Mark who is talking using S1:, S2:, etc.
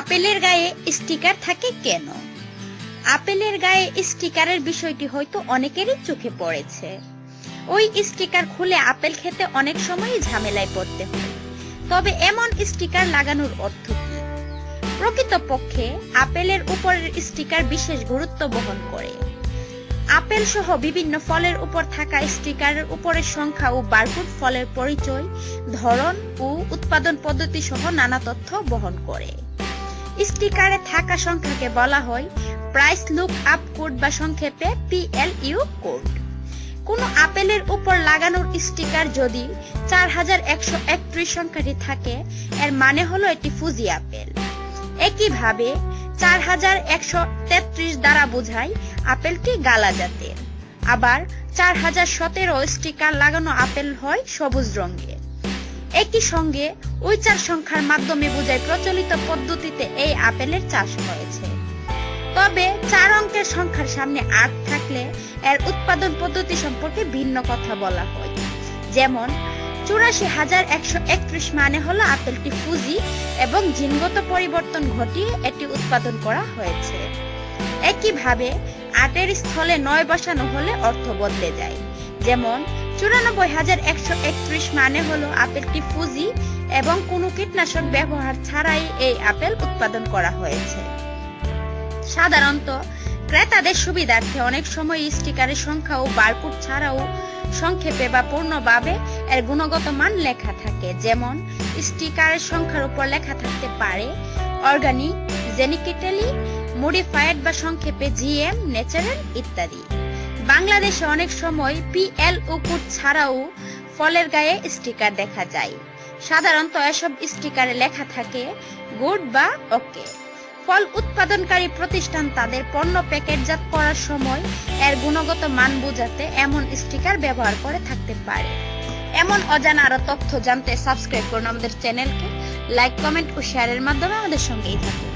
S1: আপেলের গায়ে স্টিকার থাকে কেন? আপেলের গায়ে স্টিকারের বিষয়টি হয়তো অনেকেরই চোখে পড়েছে। ওই স্টিকার খুলে আপেল খেতে অনেক সময়ই ঝামেলায় পড়তে হয়। তবে এমন স্টিকার লাগানোর অর্থ কি? প্রকৃতপক্ষে আপেলের উপরের স্টিকার বিশেষ গুরুত্ব বহন করে। আপেল সহ বিভিন্ন ফলের উপর থাকা স্টিকারের উপরের সংখ্যা ও বারকোড ফলের পরিচয়, ধরন ও উৎপাদন পদ্ধতি সহ নানা তথ্য বহন করে। স্টিকারে থাকা সংখ্যাকে বলা হয় প্রাইস লুক আপ কোড বা সংক্ষেপে পিএলইউ কোড। কোনো আপেলের উপর লাগানোর স্টিকার যদি চার হাজার একশো একত্রিশ সংখ্যাটি থাকে, এর মানে হলো এটি ফুজি আপেল। একইভাবে চার হাজার একশো তেত্রিশ দ্বারা বোঝায় আপেলটি গালা জাতের। আবার চার হাজার সতেরো স্টিকার লাগানো আপেল হয় সবুজ রঙের। একই সঙ্গে ওই চার সংখ্যার মাধ্যমে বোঝায় প্রচলিত পদ্ধতিতে এই আপেলের চাষ হয়েছে। তবে চার অঙ্কের সংখ্যার সামনে আট থাকলে এর উৎপাদন পদ্ধতি সম্পর্কে ভিন্ন কথা বলা হয়। যেমন, চুরাশি হাজার একশো একত্রিশ মানে হলো আপেলটি ফুজি এবং জিনগত পরিবর্তন ঘটিয়ে এটি উৎপাদন করা হয়েছে। একইভাবে, আটের স্থলে নয় বসানো হলে অর্থ বদলে যায়। যেমন, চুরানব্বই হাজার একশো একত্রিশ মানে হলো আপেলটি ফুজি এবং কোনো কীটনাশক ব্যবহার ছাড়াই এই আপেল উৎপাদন করা হয়েছে। সাধারণত, ক্রেতাদের সুবিধার্থে অনেক সময় স্টিকারের সংখ্যা ও বারকোড ছাড়াও সংক্ষেপে বা পূর্ণভাবে এর গুণগত মান লেখা থাকে। যেমন, স্টিকারের সংখ্যার উপর লেখা থাকতে পারে অর্গানিক, জেনিকেটালি মডিফাইড বা সংক্ষেপে জিএম, ন্যাচারাল ইত্যাদি। বাংলাদেশে অনেক সময় পিএল কোড ছাড়াও ফলের গায়ে স্টিকার দেখা যায়। সাধারণত এসব স্টিকারে লেখা থাকে গুড বা ওকে ফল উৎপাদনকারী প্রতিষ্ঠান তাদের পণ্য প্যাকেটজাত করার সময় এর গুণগত মান বোঝাতে এমন স্টিকার ব্যবহার করে থাকতে পারে। এমন অজানা আরও তথ্য জানতে সাবস্ক্রাইব করুন আমাদের চ্যানেলকে লাইক কমেন্ট ও শেয়ারের মাধ্যমে আমাদের সঙ্গেই থাকুন।